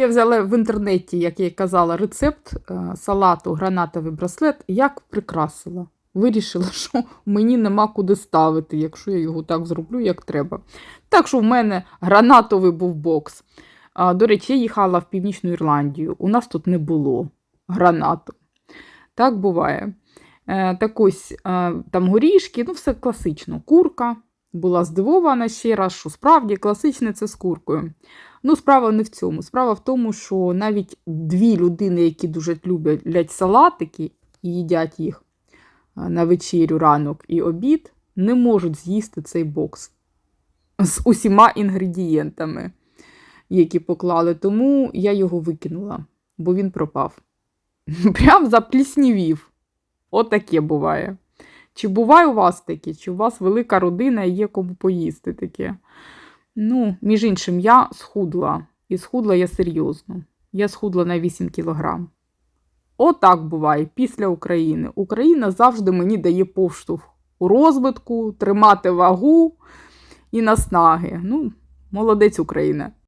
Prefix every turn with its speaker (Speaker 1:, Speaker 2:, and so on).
Speaker 1: Я взяла в інтернеті, як я й казала, рецепт е, салату гранатовий браслет, як прикрасила. Вирішила, що мені нема куди ставити, якщо я його так зроблю, як треба. Так що в мене гранатовий був бокс. До речі, я їхала в Північну Ірландію. У нас тут не було гранату. Так буває. Е, Так ось е, там горішки, ну все класично. Курка. Була здивована ще раз, що справді класичне це з куркою. Ну, справа не в цьому. Справа в тому, що навіть дві людини, які дуже люблять салатики і їдять їх на вечерю, ранок і обід, не можуть з'їсти цей бокс з усіма інгредієнтами, які поклали. Тому я його викинула, бо він пропав. Прям запліснівів. Отаке буває. Чи буває у вас таке? Чи у вас велика родина і є кому поїсти таке? Ну, між іншим, я схудла. І схудла я серйозно. Я схудла на 8 кілограм. Отак буває після України. Україна завжди мені дає поштовх у розвитку, тримати вагу і наснаги. Ну, молодець Україна.